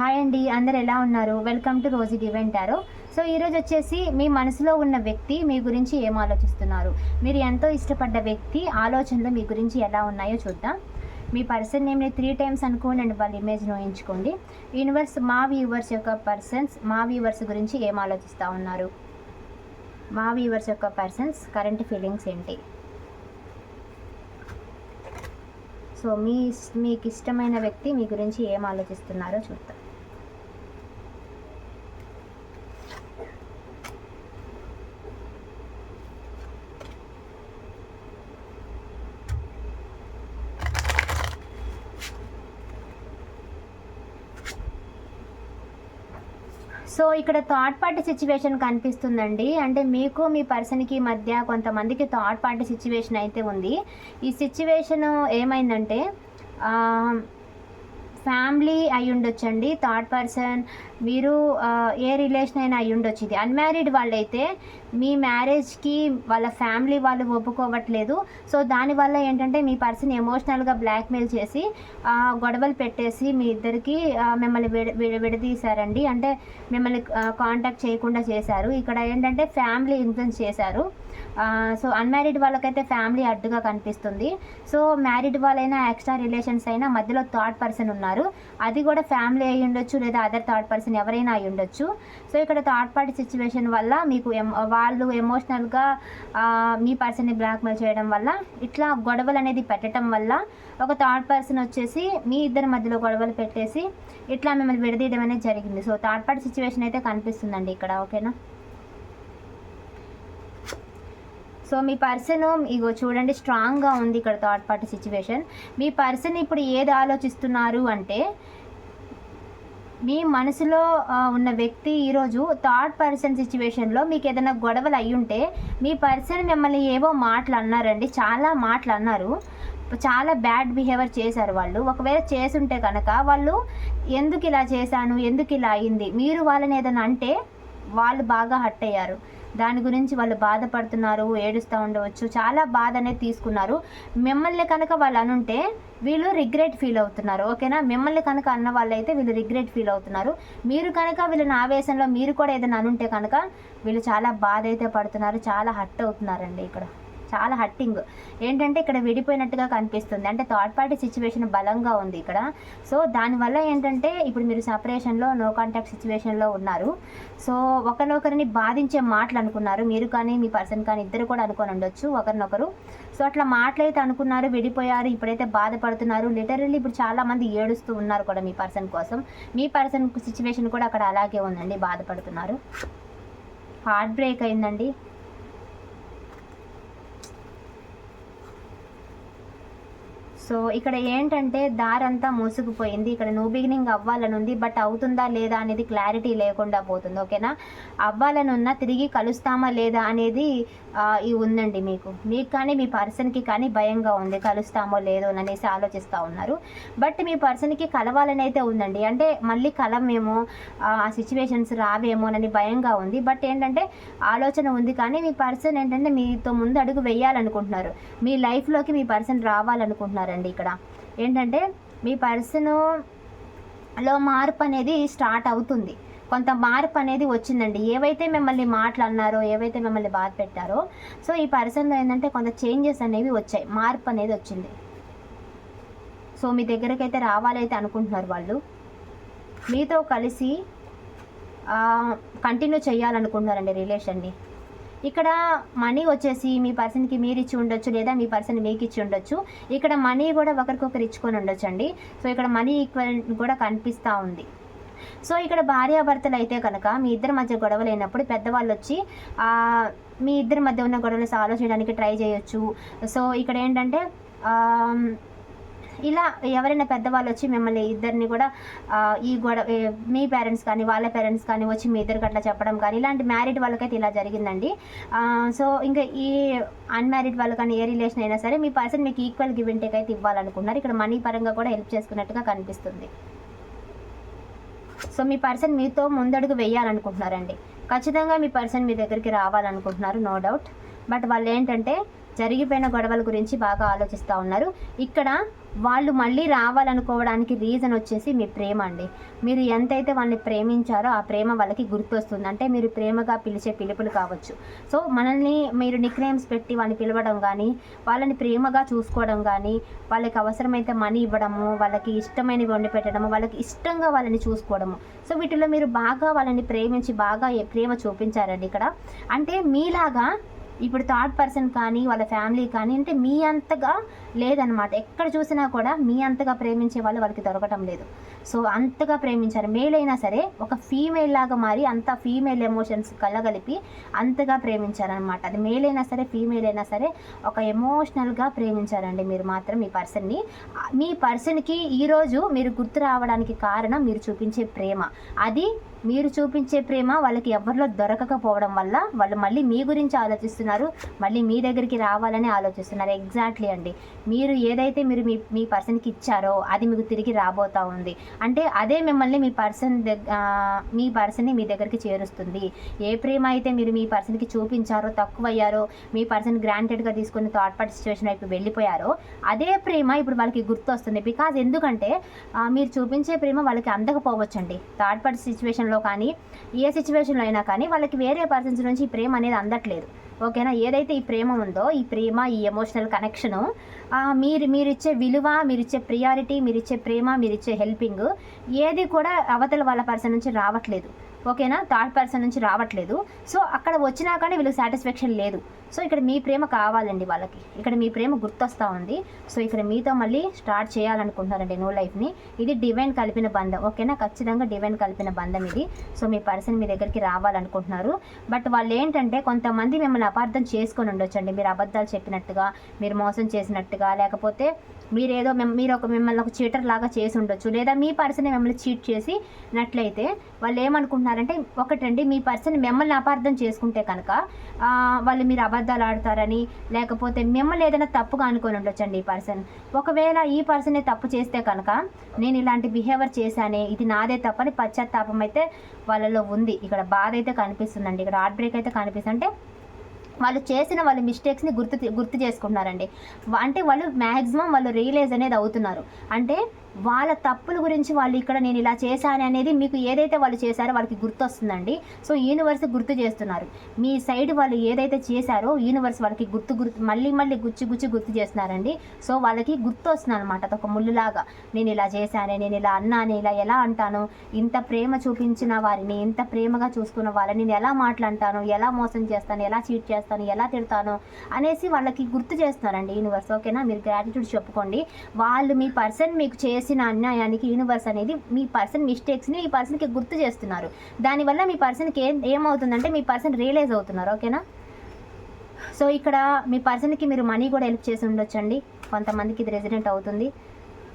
Hi అండి అందరు ఎలా ఉన్నారు? వెల్కమ్ టు రోజు డివెన్ టారో సో ఈరోజు వచ్చేసి మీ మనసులో ఉన్న వ్యక్తి మీ గురించి ఏం ఆలోచిస్తున్నారు? మీరు ఎంతో ఇష్టపడ్డ వ్యక్తి ఆలోచనలు మీ గురించి ఎలా ఉన్నాయో చూద్దాం. మీ పర్సన్ నేమ్ని త్రీ టైమ్స్ అనుకోండి అండ్ వాళ్ళ ఇమేజ్ను ఎంచుకోండి యూనివర్స్ మా వ్యూవర్స్ యొక్క పర్సన్స్ మా వ్యూవర్స్ గురించి ఏం ఆలోచిస్తూ ఉన్నారు? మా వ్యూవర్స్ యొక్క పర్సన్స్ కరెంట్ ఫీలింగ్స్ ఏంటి? సో మీ మీకు ఇష్టమైన వ్యక్తి మీ గురించి ఏం ఆలోచిస్తున్నారో చూద్దాం. సో ఇక్కడ థర్డ్ పార్టీ సిచ్యువేషన్ కనిపిస్తుందండి. అంటే మీకు మీ పర్సన్కి మధ్య కొంతమందికి థర్డ్ పార్టీ సిచ్యువేషన్ అయితే ఉంది. ఈ సిచ్యువేషన్ ఏమైందంటే ఫ్యామిలీ అయి ఉండొచ్చండి థర్డ్ పర్సన్ మీరు ఏ రిలేషన్ అయినా అయి ఉండొచ్చు ఇది అన్మ్యారీడ్ వాళ్ళైతే మీ మ్యారేజ్కి వాళ్ళ ఫ్యామిలీ వాళ్ళు ఒప్పుకోవట్లేదు. సో దానివల్ల ఏంటంటే మీ పర్సన్ ఎమోషనల్గా బ్లాక్మెయిల్ చేసి గొడవలు పెట్టేసి మీ ఇద్దరికి మిమ్మల్ని విడ విడదీశారండి. అంటే మిమ్మల్ని కాంటాక్ట్ చేయకుండా చేశారు. ఇక్కడ ఏంటంటే ఫ్యామిలీ ఇన్ఫ్లుయెన్స్ చేశారు. సో అన్మ్యారీడ్ వాళ్ళకైతే ఫ్యామిలీ అడ్డుగా కనిపిస్తుంది. సో మ్యారీడ్ వాళ్ళైనా ఎక్స్ట్రా రిలేషన్స్ అయినా మధ్యలో థర్డ్ పర్సన్ ఉన్నారు. అది కూడా ఫ్యామిలీ అయి ఉండొచ్చు లేదా అదర్ థర్డ్ పర్సన్ ఎవరైనా అయి ఉండొచ్చు. సో ఇక్కడ థర్డ్ పార్టీ సిచ్యువేషన్ వల్ల మీకు వాళ్ళు ఎమోషనల్గా మీ పర్సన్ని బ్లాక్మెయిల్ చేయడం వల్ల ఇట్లా గొడవలు అనేది పెట్టడం వల్ల ఒక థర్డ్ పర్సన్ వచ్చేసి మీ ఇద్దరి మధ్యలో గొడవలు పెట్టేసి ఇట్లా మిమ్మల్ని విడదీయడం అనేది జరిగింది. సో థర్డ్ పార్టీ సిచ్యువేషన్ అయితే కనిపిస్తుందండి ఇక్కడ ఓకేనా సో మీ పర్సన్ ఇగో చూడండి స్ట్రాంగ్గా ఉంది ఇక్కడ థర్డ్ పార్టీ సిచ్యువేషన్ మీ పర్సన్ ఇప్పుడు ఏది ఆలోచిస్తున్నారు అంటే మీ మనసులో ఉన్న వ్యక్తి ఈరోజు థర్డ్ పర్సన్ సిచ్యువేషన్లో మీకు ఏదైనా గొడవలు అయ్యుంటే మీ పర్సన్ మిమ్మల్ని ఏవో మాటలు అన్నారండి చాలా మాటలు అన్నారు. చాలా బ్యాడ్ బిహేవియర్ చేశారు వాళ్ళు. ఒకవేళ చేసుంటే కనుక వాళ్ళు ఎందుకు ఇలా చేశాను? ఎందుకు ఇలా అయింది? మీరు వాళ్ళని ఏదైనా అంటే వాళ్ళు బాగా హట్ అయ్యారు. దాని గురించి వాళ్ళు బాధపడుతున్నారు ఏడుస్తూ ఉండవచ్చు చాలా బాధ అనేది తీసుకున్నారు. మిమ్మల్ని కనుక వాళ్ళు అనుంటే వీళ్ళు రిగ్రెట్ ఫీల్ అవుతున్నారు ఓకేనా? మిమ్మల్ని కనుక అన్న వాళ్ళైతే వీళ్ళు రిగ్రెట్ ఫీల్ అవుతున్నారు. మీరు కనుక వీళ్ళని ఆవేశంలో మీరు కూడా ఏదైనా అనుంటే కనుక వీళ్ళు చాలా బాధ అయితే పడుతున్నారు చాలా హర్ట్ అవుతున్నారండి ఇక్కడ. చాలా హట్టింగ్. ఏంటంటే ఇక్కడ విడిపోయినట్టుగా కనిపిస్తుంది. అంటే థర్డ్ పార్టీ సిచ్యువేషన్ బలంగా ఉంది ఇక్కడ. సో దానివల్ల ఏంటంటే ఇప్పుడు మీరు సపరేషన్లో నో కాంటాక్ట్ సిచ్యువేషన్లో ఉన్నారు. సో ఒకరినొకరిని బాధించే మాటలు అనుకున్నారు. మీరు కానీ మీ పర్సన్ కానీ ఇద్దరు కూడా అనుకొని ఉండొచ్చు ఒకరినొకరు. సో అట్లా మాటలైతే అనుకున్నారు విడిపోయారు ఇప్పుడైతే బాధపడుతున్నారు. లిటరల్లీ ఇప్పుడు చాలామంది ఏడుస్తూ ఉన్నారు కూడా మీ పర్సన్ కోసం. మీ పర్సన్ సిచ్యువేషన్ కూడా అక్కడ అలాగే ఉందండి బాధపడుతున్నారు. హార్ట్ బ్రేక్ అయిందండి. సో ఇక్కడ ఏంటంటే దారంతా మూసుకుపోయింది. ఇక్కడ న్యూ బిగినింగ్ అవ్వాలని ఉంది బట్ అవుతుందా లేదా అనేది క్లారిటీ లేకుండా పోతుంది ఓకేనా అవ్వాలని ఉన్నా తిరిగి కలుస్తామా లేదా అనేది ఈ ఉందండి మీకు. మీకు కానీ మీ పర్సన్కి కానీ భయంగా ఉంది కలుస్తామో లేదో అనేసి ఆలోచిస్తూ ఉన్నారు. బట్ మీ పర్సన్కి కలవాలని అయితే ఉందండి. అంటే మళ్ళీ కలమేమో ఆ సిచ్యువేషన్స్ రావేమోనని భయంగా ఉంది. బట్ ఏంటంటే ఆలోచన ఉంది కానీ మీ పర్సన్ ఏంటంటే మీతో ముందు అడుగు వేయాలనుకుంటున్నారు. మీ లైఫ్లోకి మీ పర్సన్ రావాలనుకుంటున్నారండి. ఇక్కడ. ఏంటంటే మీ పర్సన్లో మార్పు అనేది స్టార్ట్ అవుతుంది. కొంత మార్పు అనేది వచ్చిందండి. ఏవైతే మిమ్మల్ని మాటలు అన్నారో ఏవైతే మిమ్మల్ని బాధ పెట్టారో సో ఈ పర్సన్లో ఏంటంటే కొంత చేంజెస్ అనేవి వచ్చాయి. మార్పు అనేది వచ్చింది. సో మీ దగ్గరికి అయితే రావాలైతే అనుకుంటున్నారు వాళ్ళు. మీతో కలిసి కంటిన్యూ చేయాలనుకుంటున్నారండి రిలేషన్ని ఇక్కడ మనీ వచ్చేసి మీ పర్సన్కి మీరు ఇచ్చి ఉండొచ్చు లేదా మీ పర్సన్ మీకు ఇచ్చి ఉండొచ్చు. ఇక్కడ మనీ కూడా ఒకరికొకరు ఇచ్చుకొని ఉండొచ్చు అండి సో ఇక్కడ మనీ ఈక్వల్ కూడా కనిపిస్తూ ఉంది. సో ఇక్కడ భార్యాభర్తలు అయితే కనుక మీ ఇద్దరి మధ్య గొడవలు అయినప్పుడు పెద్దవాళ్ళు వచ్చి మీ ఇద్దరి మధ్య ఉన్న గొడవలు సాల్వ్ చేయడానికి ట్రై చేయొచ్చు. సో ఇక్కడ ఏంటంటే ఇలా ఎవరైనా పెద్దవాళ్ళు వచ్చి మిమ్మల్ని ఇద్దరిని కూడా ఈ గొడవ మీ పేరెంట్స్ కానీ వాళ్ళ పేరెంట్స్ కానీ వచ్చి మీ ఇద్దరికి అట్లా చెప్పడం కానీ ఇలాంటి మ్యారీడ్ వాళ్ళకైతే ఇలా జరిగిందండి. సో ఇంకా ఈ అన్మ్యారీడ్ వాళ్ళు కానీ ఏ రిలేషన్ అయినా సరే మీ పర్సన్ మీకు ఈక్వల్ గివ్ ఇంటేక్ అయితే ఇవ్వాలనుకున్నారు ఇక్కడ మనీ పరంగా కూడా హెల్ప్ చేసుకున్నట్టుగా కనిపిస్తుంది. సో మీ పర్సన్ మీతో ముందడుగు వేయాలనుకుంటున్నారండి. ఖచ్చితంగా మీ పర్సన్ మీ దగ్గరికి రావాలనుకుంటున్నారు నో డౌట్ బట్ వాళ్ళు ఏంటంటే జరిగిపోయిన గొడవల గురించి బాగా ఆలోచిస్తూ ఉన్నారు. ఇక్కడ వాళ్ళు మళ్ళీ రావాలనుకోవడానికి రీజన్ వచ్చేసి మీ ప్రేమ అండి. మీరు ఎంతైతే వాళ్ళని ప్రేమించారో ఆ ప్రేమ వాళ్ళకి గుర్తొస్తుంది. అంటే మీరు ప్రేమగా పిలిచే పిలుపులు కావచ్చు. సో మనల్ని మీరు నిక్ నేమ్స్ పెట్టి వాళ్ళని పిలవడం కానీ వాళ్ళని ప్రేమగా చూసుకోవడం కానీ వాళ్ళకి అవసరమైతే మనీ ఇవ్వడము వాళ్ళకి ఇష్టమైనవి వండి పెట్టడము వాళ్ళకి ఇష్టంగా వాళ్ళని చూసుకోవడము. సో వీటిలో మీరు బాగా వాళ్ళని ప్రేమించి బాగా ప్రేమ చూపించారండి ఇక్కడ? అంటే మీలాగా ఇప్పుడు థర్డ్ పర్సన్ కానీ వాళ్ళ ఫ్యామిలీ కానీ అంటే మీ అంతగా లేదనమాట ఎక్కడ చూసినా కూడా మీ అంతగా ప్రేమించే వాళ్ళు వాళ్ళకి దొరకటం లేదు. సో అంతగా ప్రేమించారు. మేల్ అయినా సరే ఒక ఫీమేల్ లాగా మారి అంత ఫీమేల్ ఎమోషన్స్ కలగలిపి అంతగా ప్రేమించారనమాట అది మేల్ అయినా సరే ఫీమేల్ అయినా సరే ఒక ఎమోషనల్గా ప్రేమించారండి మీరు మాత్రం మీ పర్సన్ని మీ పర్సన్కి ఈరోజు మీరు గుర్తు రావడానికి కారణం మీరు చూపించే ప్రేమ. అది మీరు చూపించే ప్రేమ వాళ్ళకి ఎవరిలో దొరకకపోవడం వల్ల వాళ్ళు మళ్ళీ మీ గురించి ఆలోచిస్తున్నారు మళ్ళీ మీ దగ్గరికి రావాలని ఆలోచిస్తున్నారు. ఎగ్జాక్ట్లీ అండి. మీరు ఏదైతే మీరు మీ మీ పర్సన్కి ఇచ్చారో అది మీకు తిరిగి రాబోతూ ఉంది. అంటే అదే మిమ్మల్ని మీ పర్సన్ దగ్గ మీ పర్సన్ని మీ దగ్గరికి చేరుస్తుంది. ఏ ప్రేమ అయితే మీరు మీ పర్సన్కి చూపించారో తక్కువయ్యారో మీ పర్సన్ గ్రాంటెడ్గా తీసుకుని థర్డ్ పార్ట్ సిచ్యువేషన్ వైపు వెళ్ళిపోయారో అదే ప్రేమ ఇప్పుడు వాళ్ళకి గుర్తొస్తుంది. బికాజ్ ఎందుకంటే మీరు చూపించే ప్రేమ వాళ్ళకి అందకపోవచ్చండి. థర్డ్ పార్టీ సిచ్యువేషన్లో కానీ ఏ సిచ్యువేషన్లో అయినా కానీ వాళ్ళకి వేరే పర్సన్స్ నుంచి ఈ ప్రేమ అనేది అందట్లేదు. ఓకేనా? ఏదైతే ఈ ప్రేమ ఉందో ఈ ప్రేమ ఈ ఎమోషనల్ కనెక్షను మీరు మీరిచ్చే విలువ మీరిచ్చే ప్రియారిటీ మీరిచ్చే ప్రేమ మీరిచ్చే హెల్పింగ్ ఏది కూడా అవతల వాళ్ళ పర్సన్ నుంచి రావట్లేదు. ఓకేనా? థర్డ్ పర్సన్ నుంచి రావట్లేదు. సో అక్కడ వచ్చినా కానీ వీళ్ళకి సాటిస్ఫాక్షన్ లేదు. సో ఇక్కడ మీ ప్రేమ కావాలండి వాళ్ళకి. ఇక్కడ మీ ప్రేమ గుర్తొస్తూ ఉంది. సో ఇక్కడ మీతో మళ్ళీ స్టార్ట్ చేయాలనుకుంటున్నారండి న్యూ లైఫ్ని. ఇది డివైన్ కలిపిన బంధం. ఓకేనా? ఖచ్చితంగా డివైన్ కలిపిన బంధం ఇది. సో మీ పర్సన్ మీ దగ్గరికి రావాలనుకుంటున్నారు. బట్ వాళ్ళు ఏంటంటే కొంతమంది మిమ్మల్ని అపార్థం చేసుకొని ఉండొచ్చండి. మీరు అబద్ధాలు చెప్పినట్టుగా మీరు మోసం చేసినట్టుగా లేకపోతే మీరేదో మిమ్- మీరు ఒక మిమ్మల్ని ఒక చీటర్ లాగా చేసి ఉండొచ్చు. లేదా మీ పర్సన్ మిమ్మల్ని చీట్ చేసి నట్లయితే వాళ్ళు చేస్తున్నారంటే ఒకటండి మీ పర్సన్ మిమ్మల్ని అపార్థం చేసుకుంటే కనుక వాళ్ళు మీరు అబద్ధాలు ఆడతారని లేకపోతే మిమ్మల్ని ఏదైనా తప్పుగా అనుకొని ఉండొచ్చండి ఈ పర్సన్. ఒకవేళ ఈ పర్సనే తప్పు చేస్తే కనుక నేను ఇలాంటి బిహేవియర్ చేశానే ఇది నాదే తప్పని పశ్చాత్తాపం అయితే వాళ్ళలో ఉంది. ఇక్కడ బాధ అయితే కనిపిస్తుందండి ఇక్కడ హార్ట్ బ్రేక్ అయితే కనిపిస్తుంది. అంటే వాళ్ళు చేసిన వాళ్ళ మిస్టేక్స్ని గుర్తు గుర్తు చేసుకుంటున్నారండి. అంటే వాళ్ళు మ్యాక్సిమం వాళ్ళు రియలైజ్ అనేది అవుతున్నారు. అంటే వాళ్ళ తప్పుల గురించి వాళ్ళు ఇక్కడ నేను ఇలా చేశాను అనేది మీకు ఏదైతే వాళ్ళు చేశారో వాళ్ళకి గుర్తొస్తుందండి. సో యూనివర్స్ గుర్తు చేస్తున్నారు. మీ సైడ్ వాళ్ళు ఏదైతే చేశారో యూనివర్స్ వాళ్ళకి గుర్తు గుర్తు మళ్ళీ మళ్ళీ గుచ్చి గుచ్చి గుర్తు చేస్తున్నారండి. సో వాళ్ళకి గుర్తు వస్తుంది అనమాట అదొక ముళ్ళులాగా నేను ఇలా చేశానే నేను ఇలా అన్నాను ఇలా ఎలా అంటాను? ఇంత ప్రేమ చూపించిన వారిని ఇంత ప్రేమగా చూసుకున్న వాళ్ళని నేను ఎలా మాట్లాడతాను? ఎలా మోసం చేస్తాను? ఎలా చీట్ చేస్తాను? ఎలా తిడతాను? అనేసి వాళ్ళకి గుర్తు చేస్తున్నారండి యూనివర్స్ ఓకేనా? మీరు గ్రాటిట్యూడ్ చెప్పుకోండి. వాళ్ళు మీ పర్సన్ మీకు చే చేసిన అన్యాయానికి యూనివర్స్ అనేది మీ పర్సన్ మిస్టేక్స్ని మీ పర్సన్కి గుర్తు చేస్తున్నారు. దానివల్ల మీ పర్సన్కి ఏం ఏమవుతుందంటే మీ పర్సన్ రియలైజ్ అవుతున్నారు ఓకేనా సో ఇక్కడ మీ పర్సన్కి మీరు మనీ కూడా హెల్ప్ చేసి ఉండొచ్చండి. కొంతమందికి ఇది రెసిడెంట్ అవుతుంది.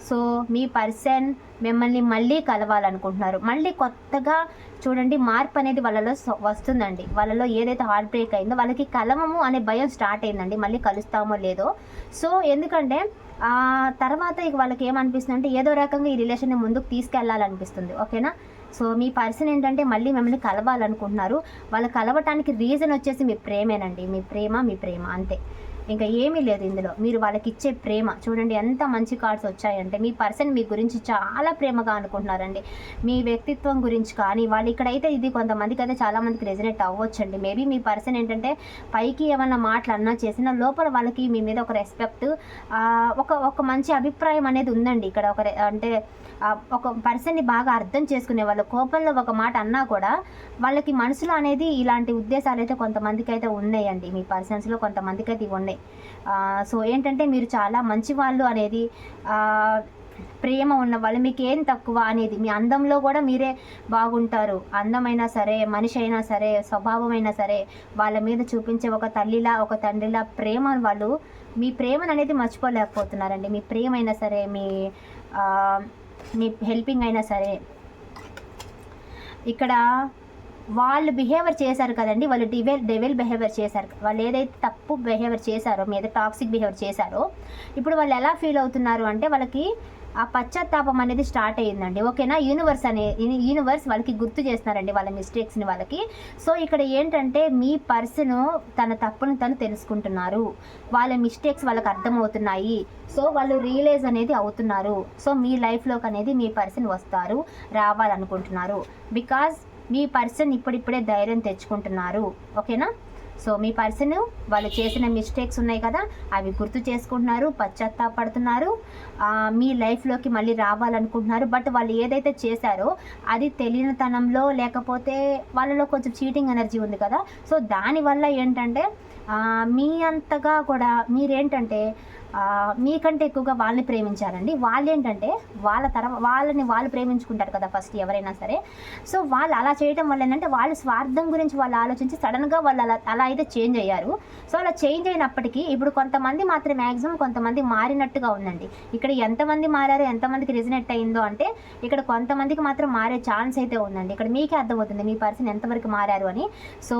సో మీ పర్సన్ మిమ్మల్ని మళ్ళీ కలవాలనుకుంటున్నారు. మళ్ళీ కొత్తగా చూడండి మార్పు అనేది వాళ్ళలో వస్తుందండి. వాళ్ళలో ఏదైతే హార్ట్ బ్రేక్ అయిందో వాళ్ళకి కలవము అనే భయం స్టార్ట్ అయిందండి. మళ్ళీ కలుస్తామో లేదో. సో ఎందుకంటే తర్వాత ఇక వాళ్ళకి ఏమనిపిస్తుంది అంటే ఏదో రకంగా ఈ రిలేషన్ని ముందుకు తీసుకెళ్ళాలనిపిస్తుంది ఓకేనా సో మీ పర్సన్ ఏంటంటే మళ్ళీ మిమ్మల్ని కలవాలనుకుంటున్నారు. వాళ్ళు కలవటానికి రీజన్ వచ్చేసి మీ ప్రేమేనండి. మీ ప్రేమ మీ ప్రేమ అంతే. ఇంకా ఏమీ లేదు ఇందులో. మీరు వాళ్ళకి ఇచ్చే ప్రేమ. చూడండి ఎంత మంచి కార్డ్స్ వచ్చాయంటే మీ పర్సన్ మీ గురించి చాలా ప్రేమగా అనుకుంటున్నారండి. మీ వ్యక్తిత్వం గురించి కానీ వాళ్ళు ఇక్కడైతే ఇది కొంతమందికి అయితే చాలామందికి రెజినేట్ అవ్వచ్చండి. మేబీ మీ పర్సన్ ఏంటంటే పైకి ఏమన్నా మాటలు అన్నా చేసినా లోపల వాళ్ళకి మీ మీద ఒక రెస్పెక్ట్ ఒక ఒక మంచి అభిప్రాయం అనేది ఉందండి. ఇక్కడ ఒక అంటే ఒక పర్సన్ని బాగా అర్థం చేసుకునే వాళ్ళ కోపంలో ఒక మాట అన్నా కూడా వాళ్ళకి మనసులో అనేది ఇలాంటి ఉద్దేశాలు అయితే కొంతమందికి అయితే ఉన్నాయండి. మీ పర్సన్స్లో కొంతమందికి అయితే ఇవి ఉన్నాయి. ఉంటాయి సో ఏంటంటే మీరు చాలా మంచి వాళ్ళు అనేది ప్రేమ ఉన్న వాళ్ళు మీకు ఏం తక్కువ అనేది మీ అందంలో కూడా మీరే బాగుంటారు. అందమైనా సరే మనిషి అయినా సరే స్వభావం అయినా సరే వాళ్ళ మీద చూపించే ఒక తల్లిలా ఒక తండ్రిలా ప్రేమ వాళ్ళు మీ ప్రేమను అనేది మర్చిపోలేకపోతున్నారండి. మీ ప్రేమ అయినా సరే మీ మీ హెల్పింగ్ అయినా సరే. ఇక్కడ వాళ్ళు బిహేవియర్ చేశారు కదండి వాళ్ళు డివెల్ డెవెల్ బిహేవియర్ చేశారు. వాళ్ళు ఏదైతే తప్పు బిహేవియర్ చేశారో మీద టాక్సిక్ బిహేవియర్ చేశారో ఇప్పుడు వాళ్ళు ఎలా ఫీల్ అవుతున్నారు అంటే వాళ్ళకి ఆ పశ్చాత్తాపం అనేది స్టార్ట్ అయ్యిందండి. ఓకేనా? యూనివర్స్ అనే యూనివర్స్ వాళ్ళకి గుర్తు చేస్తున్నారండి వాళ్ళ మిస్టేక్స్ని వాళ్ళకి. సో ఇక్కడ ఏంటంటే మీ పర్సన్ తన తప్పును తను తెలుసుకుంటున్నారు. వాళ్ళ మిస్టేక్స్ వాళ్ళకి అర్థమవుతున్నాయి. సో వాళ్ళు రియలైజ్ అనేది అవుతున్నారు. సో మీ లైఫ్లోకి అనేది మీ పర్సన్ వస్తారు రావాలనుకుంటున్నారు. బికాజ్ మీ పర్సన్ ఇప్పుడిప్పుడే ధైర్యం తెచ్చుకుంటున్నారు. ఓకేనా? సో మీ పర్సన్ వాళ్ళు చేసిన మిస్టేక్స్ ఉన్నాయి కదా అవి గుర్తు చేసుకుంటున్నారు పశ్చాత్తాపడుతున్నారు. మీ లైఫ్లోకి మళ్ళీ రావాలనుకుంటున్నారు. బట్ వాళ్ళు ఏదైతే చేశారో అది తెలియనితనంలో లేకపోతే వాళ్ళలో కొంచెం చీటింగ్ ఎనర్జీ ఉంది కదా. సో దానివల్ల ఏంటంటే మీ అంతగా కూడా మీరేంటంటే మీకంటే ఎక్కువగా వాళ్ళని ప్రేమించారండి. వాళ్ళు ఏంటంటే వాళ్ళ తర్వాత వాళ్ళని వాళ్ళు ప్రేమించుకుంటారు కదా ఫస్ట్ ఎవరైనా సరే. సో వాళ్ళు అలా చేయడం వల్ల ఏంటంటే వాళ్ళు స్వార్థం గురించి వాళ్ళు ఆలోచించి సడన్గా వాళ్ళు అలా అలా అయితే చేంజ్ అయ్యారు. సో అలా చేంజ్ అయినప్పటికీ ఇప్పుడు కొంతమంది మాత్రం మ్యాక్సిమం కొంతమంది మారినట్టుగా ఉందండి. ఇక్కడ ఎంతమంది మారారో ఎంతమందికి రిజనెట్ అయిందో అంటే ఇక్కడ కొంతమందికి మాత్రం మారే ఛాన్స్ అయితే ఉందండి. ఇక్కడ మీకే అర్థమవుతుంది మీ పర్సన్ ఎంతవరకు మారారు అని. సో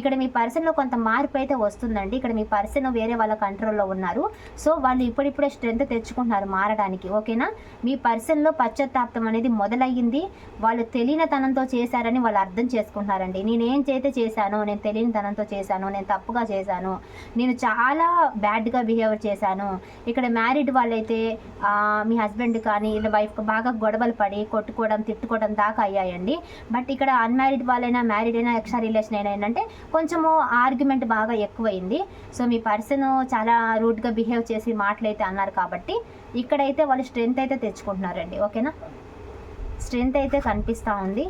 ఇక్కడ మీ పర్సన్లో కొంత మార్పు అయితే వస్తుందండి. ఇక్కడ మీ పర్సన్ వేరే వాళ్ళ కంట్రోల్లో ఉన్నారు. సో వాళ్ళు ఇప్పుడిప్పుడే స్ట్రెంత్ తెచ్చుకుంటున్నారు మారడానికి ఓకేనా? మీ పర్సన్లో పశ్చాత్తాప్తం అనేది మొదలయ్యింది. వాళ్ళు తెలియనితనంతో చేశారని వాళ్ళు అర్థం చేసుకుంటున్నారండి. నేనేం చేతే చేశాను నేను తెలియనితనంతో చేశాను నేను తప్పుగా చేశాను నేను చాలా బ్యాడ్గా బిహేవ్ చేశాను. ఇక్కడ మ్యారీడ్ వాళ్ళైతే మీ హస్బెండ్ కానీ ఇలా వైఫ్ బాగా గొడవలు పడి కొట్టుకోవడం తిట్టుకోవడం దాకా అయ్యాయండి. బట్ ఇక్కడ అన్మ్యారీడ్ వాళ్ళైనా మ్యారీడ్ అయినా ఎక్స్ట్రా రిలేషన్ అయినా ఏంటంటే కొంచెము ఆర్గ్యుమెంట్ బాగా ఎక్కువైంది. సో మీ పర్సన్ చాలా రూడ్గా బిహేవ్ చేసి మాటలైతే అన్నారు కాబట్టి ఇక్కడైతే వాళ్ళు స్ట్రెంత్ అయితే తెచ్చుకుంటున్నారండి ఓకేనా? స్ట్రెంత్ అయితే కనిపిస్తూ ఉంది.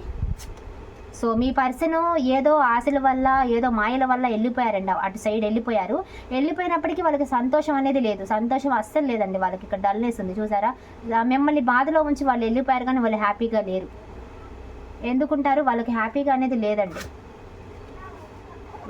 సో మీ పర్సన్ ఏదో ఆశల వల్ల ఏదో మాయల వల్ల వెళ్ళిపోయారండి అటు సైడ్ వెళ్ళిపోయారు. వెళ్ళిపోయినప్పటికీ వాళ్ళకి సంతోషం అనేది లేదు. సంతోషం అస్సలు లేదండి వాళ్ళకి. ఇక్కడ డల్నెస్ ఉంది చూసారా? మిమ్మల్ని బాధలో ఉంచి వాళ్ళు వెళ్ళిపోయారు కానీ వాళ్ళు హ్యాపీగా లేరు. ఎందుకుంటారు? వాళ్ళకి హ్యాపీగా అనేది లేదండి.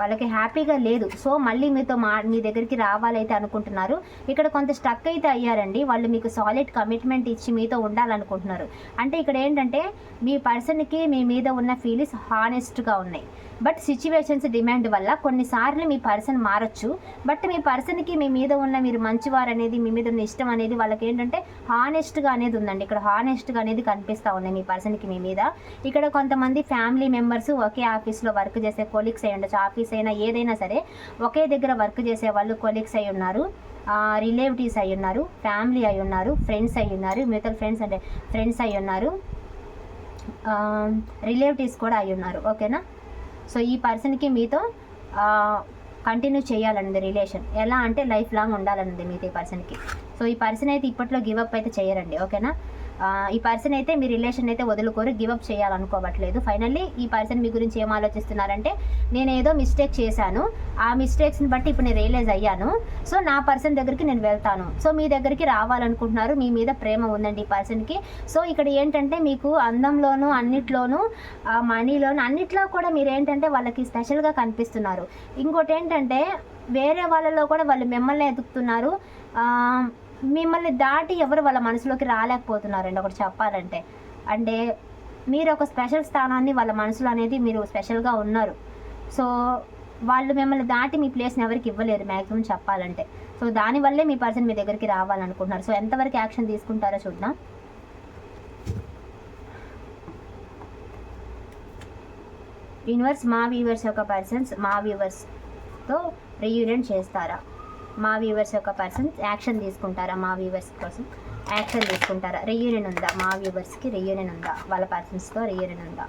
వాళ్ళకి హ్యాపీగా లేదు. సో మళ్ళీ మీతో మా మీ దగ్గరికి రావాలైతే అనుకుంటున్నారు. ఇక్కడ కొంత స్టక్ అయితే అయ్యారండి. వాళ్ళు మీకు సాలిడ్ కమిట్మెంట్ ఇచ్చి మీతో ఉండాలనుకుంటున్నారు. అంటే ఇక్కడ ఏంటంటే మీ పర్సన్కి మీ మీద ఉన్న ఫీలింగ్స్ హానెస్ట్గా ఉన్నాయి. బట్ సిచ్యువేషన్స్ డిమాండ్ వల్ల కొన్నిసార్లు మీ పర్సన్ మారచ్చు. బట్ మీ పర్సన్కి మీ మీద ఉన్న మీరు మంచివారు అనేది మీ మీద ఉన్న ఇష్టం అనేది వాళ్ళకి ఏంటంటే హానెస్ట్గా అనేది ఉందండి. ఇక్కడ హానెస్ట్గా అనేది కనిపిస్తూ ఉన్నాయి మీ పర్సన్కి మీ మీద. ఇక్కడ కొంతమంది ఫ్యామిలీ మెంబర్స్ ఒకే ఆఫీస్లో వర్క్ చేసే కొలీగ్స్ అయి ఉండొచ్చు. ఆఫీస్ అయినా ఏదైనా సరే ఒకే దగ్గర వర్క్ చేసే వాళ్ళు కొలీగ్స్ అయి ఉన్నారు. రిలేటివ్స్ అయి ఉన్నారు ఫ్యామిలీ అయి ఉన్నారు ఫ్రెండ్స్ అయి ఉన్నారు మ్యూచువల్ ఫ్రెండ్స్ అంటే ఫ్రెండ్స్ అయి ఉన్నారు. రిలేటివ్స్ కూడా అయి ఉన్నారు. ఓకేనా సో ఈ పర్సన్కి మీతో కంటిన్యూ చేయాలన్నది రిలేషన్ ఎలా అంటే లైఫ్ లాంగ్ ఉండాలన్నది మీతో ఈ పర్సన్కి. సో ఈ పర్సన్ అయితే ఇప్పట్లో గివప్ అయితే చేయరండి ఓకేనా? ఈ పర్సన్ అయితే మీ రిలేషన్ అయితే వదులుకోరు గివప్ చేయాలనుకోవట్లేదు. ఫైనల్లీ ఈ పర్సన్ మీ గురించి ఏం ఆలోచిస్తున్నారంటే నేను ఏదో మిస్టేక్ చేశాను. ఆ మిస్టేక్స్ని బట్టి ఇప్పుడు నేను రియలైజ్ అయ్యాను. సో నా పర్సన్ దగ్గరికి నేను వెళ్తాను. సో మీ దగ్గరికి రావాలనుకుంటున్నారు. మీ మీద ప్రేమ ఉందండి ఈ పర్సన్కి సో ఇక్కడ ఏంటంటే మీకు అందంలోనూ అన్నిట్లోనూ మనీలోను మనీలోనూ అన్నిట్లో కూడా మీరు ఏంటంటే వాళ్ళకి స్పెషల్గా కనిపిస్తున్నారు. ఇంకోటి ఏంటంటే వేరే వాళ్ళలో కూడా వాళ్ళు మిమ్మల్ని ఎదుగుతున్నారు. మిమ్మల్ని దాటి ఎవరు వాళ్ళ మనసులోకి రాలేకపోతున్నారండి ఒకటి చెప్పాలంటే. అంటే మీరు ఒక స్పెషల్ స్థానాన్ని వాళ్ళ మనసులో అనేది మీరు స్పెషల్గా ఉన్నారు. సో వాళ్ళు మిమ్మల్ని దాటి మీ ప్లేస్ని ఎవరికి ఇవ్వలేరు మ్యాక్సిమం చెప్పాలంటే. సో దానివల్లే మీ పర్సన్ మీ దగ్గరికి రావాలనుకుంటున్నారు. సో ఎంతవరకు యాక్షన్ తీసుకుంటారో చూద్దాం. యూనివర్స్ మా వ్యూవర్స్ యొక్క పర్సన్స్ మా వ్యూవర్స్తో రీయూనియన్ చేస్తారా? మా వ్యూవర్స్ యొక్క పర్సన్స్ యాక్షన్ తీసుకుంటారా? మా వ్యూవర్స్ కోసం యాక్షన్ తీసుకుంటారా? రియూనియన్ ఉందా? మా వ్యూవర్స్కి రియూనియన్ ఉందా? వాళ్ళ పర్సన్స్తో రియూనియన్ ఉందా?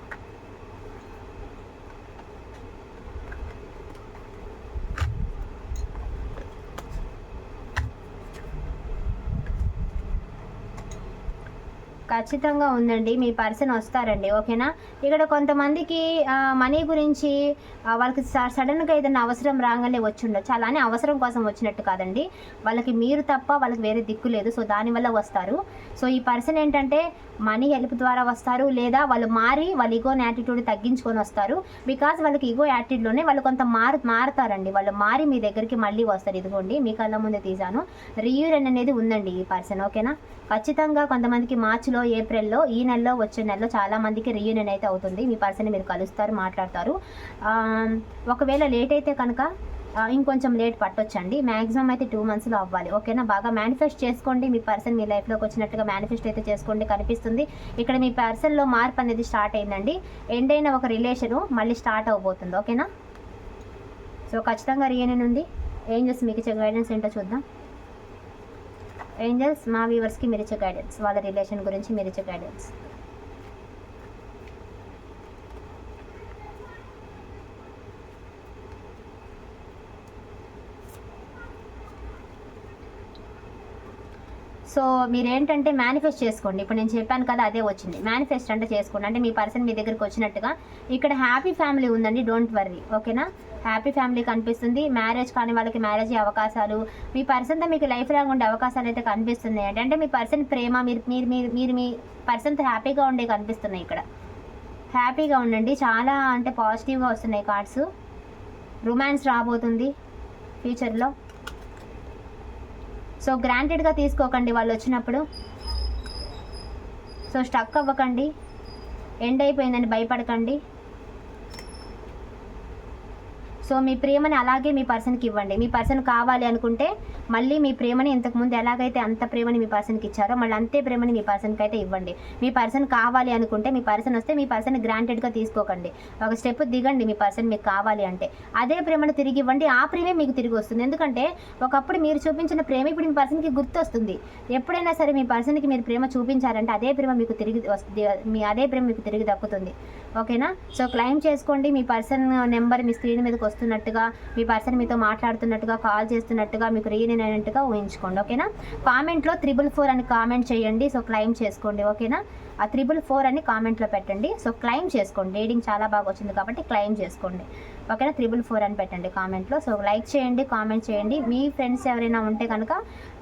ఖచ్చితంగా ఉందండి. మీ పర్సన్ వస్తారండి. ఓకేనా? ఇక్కడ కొంతమందికి మనీ గురించి వాళ్ళకి స- సడన్గా ఏదైనా అవసరం రాగానే వచ్చి ఉండొచ్చు. అలానే అవసరం కోసం వచ్చినట్టు కాదండి. వాళ్ళకి మీరు తప్ప వాళ్ళకి వేరే దిక్కు లేదు. సో దానివల్ల వస్తారు. సో ఈ పర్సన్ ఏంటంటే మనీ హెల్ప్ ద్వారా వస్తారు. లేదా వాళ్ళు మారి వాళ్ళ ఈగో యాటిట్యూడ్ తగ్గించుకొని వస్తారు. బికాజ్ వాళ్ళకి ఈగో యాటిట్యూడ్లోనే వాళ్ళు కొంత మారు మారుతారండి. వాళ్ళు మారి మీ దగ్గరికి మళ్ళీ వస్తారు. ఇదిగోండి మీ కళ్ళ ముందే తీసాను రీయూనియన్ అనేది ఉందండి ఈ పర్సన్. ఓకేనా? ఖచ్చితంగా కొంతమందికి మార్చిలో ఏప్రిల్లో ఈ నెలలో వచ్చే నెలలో చాలా మందికి రీయూనియన్ అయితే అవుతుంది. మీ పర్సన్ మీరు కలుస్తారు మాట్లాడతారు. ఒకవేళ లేట్ అయితే కనుక ఇంకొంచెం లేట్ పట్టొచ్చండి. మ్యాక్సిమం అయితే టూ మంత్స్లో అవ్వాలి. ఓకేనా? బాగా మేనిఫెస్ట్ చేసుకోండి. మీ పర్సన్ మీ లైఫ్లోకి వచ్చినట్టుగా మేనిఫెస్ట్ అయితే చేసుకోండి. కనిపిస్తుంది. ఇక్కడ మీ పర్సన్లో మార్పు అనేది స్టార్ట్ అయిందండి. ఎండ్ అయిన ఒక రిలేషను మళ్ళీ స్టార్ట్ అవబోతుంది ఓకేనా? సో ఖచ్చితంగా రీయూనియన్ ఉంది. ఏంజల్స్ మీకు గైడెన్స్ ఏంటో చూద్దాం. ఏంజల్స్ మా వ్యూవర్స్కి మీరు ఇచ్చే గైడెన్స్ వాళ్ళ రిలేషన్ గురించి మీరు ఇచ్చే గైడెన్స్ సో మీరు ఏంటంటే మేనిఫెస్ట్ చేసుకోండి. ఇప్పుడు నేను చెప్పాను కదా అదే వచ్చింది. మేనిఫెస్ట్ అంటే చేసుకోండి. అంటే మీ పర్సన్ మీ దగ్గరికి వచ్చినట్టుగా. ఇక్కడ హ్యాపీ ఫ్యామిలీ ఉందండి డోంట్ వర్రీ ఓకేనా? హ్యాపీ ఫ్యామిలీ కనిపిస్తుంది. మ్యారేజ్ కాని వాళ్ళకి మ్యారేజ్ అవకాశాలు. మీ పర్సన్తో మీకు లైఫ్ లాంగ్ ఉండే అవకాశాలు అయితే కనిపిస్తున్నాయి అంటే అంటే మీ పర్సన్ ప్రేమ మీరు మీరు మీరు మీరు మీ పర్సన్తో హ్యాపీగా ఉండే కనిపిస్తున్నాయి ఇక్కడ. హ్యాపీగా ఉండండి. చాలా అంటే పాజిటివ్గా వస్తున్నాయి కార్డ్స్ రొమాన్స్ రాబోతుంది ఫ్యూచర్లో సో గ్రాంటెడ్గా తీసుకోకండి వాళ్ళు వచ్చినప్పుడు. సో స్టక్ అవ్వకండి. ఎండ్ అయిపోయిందని భయపడకండి. సో మీ ప్రేమని అలాగే మీ పర్సన్కి ఇవ్వండి. మీ పర్సన్ కావాలి అనుకుంటే మళ్ళీ మీ ప్రేమని ఇంతకుముందు ఎలాగైతే అంత ప్రేమని మీ పర్సన్కి ఇచ్చారో మళ్ళీ అంతే ప్రేమని మీ పర్సన్కి అయితే ఇవ్వండి. మీ పర్సన్ కావాలి అనుకుంటే మీ పర్సన్ వస్తే మీ పర్సన్ గ్రాంటెడ్గా తీసుకోకండి. ఒక స్టెప్ దిగండి మీ పర్సన్ మీకు కావాలి అంటే. అదే ప్రేమను తిరిగి ఇవ్వండి. ఆ ప్రేమే మీకు తిరిగి వస్తుంది. ఎందుకంటే ఒకప్పుడు మీరు చూపించిన ప్రేమ ఇప్పుడు మీ పర్సన్కి గుర్తొస్తుంది. ఎప్పుడైనా సరే మీ పర్సన్కి మీరు ప్రేమ చూపించారంటే అదే ప్రేమ మీకు తిరిగి వస్తుంది మీ అదే ప్రేమ మీకు తిరిగి దక్కుతుంది. ఓకేనా? సో క్లైమ్ చేసుకోండి. మీ పర్సన్ నెంబర్ మీ స్క్రీన్ మీదకి వస్తున్నట్టుగా మీ పర్సన్ మీతో మాట్లాడుతున్నట్టుగా కాల్ చేస్తున్నట్టుగా మీకు రీయూనియన్ అయినట్టుగా ఊహించుకోండి. ఓకేనా? కామెంట్లో త్రిబుల్ ఫోర్ అని కామెంట్ చేయండి. సో క్లైమ్ చేసుకోండి. ఓకేనా? ఆ త్రిబుల్ ఫోర్ అని కామెంట్లో పెట్టండి. సో క్లైమ్ చేసుకోండి. రీడింగ్ చాలా బాగా వచ్చింది కాబట్టి క్లైమ్ చేసుకోండి. ఓకేనా? త్రిబుల్ ఫోర్ అని పెట్టండి కామెంట్లో. సో లైక్ చేయండి కామెంట్ చేయండి. మీ ఫ్రెండ్స్ ఎవరైనా ఉంటే కనుక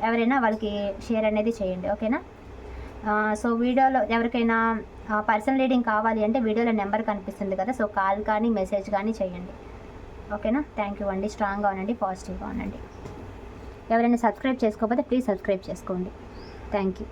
ఎవరైనా వాళ్ళకి షేర్ అనేది చేయండి. ఓకేనా? సో వీడియోలో ఎవరికైనా పర్సనల్ రీడింగ్ కావాలి అంటే వీడియోలో నెంబర్ కనిపిస్తుంది కదా సో కాల్ కానీ మెసేజ్ కానీ చేయండి. ఓకేనా? థ్యాంక్ యూ అండి. స్ట్రాంగ్గా ఉండండి పాజిటివ్గా ఉండండి. ఎవరైనా సబ్స్క్రైబ్ చేసుకోకపోతే ప్లీజ్ సబ్స్క్రైబ్ చేసుకోండి. Thank you.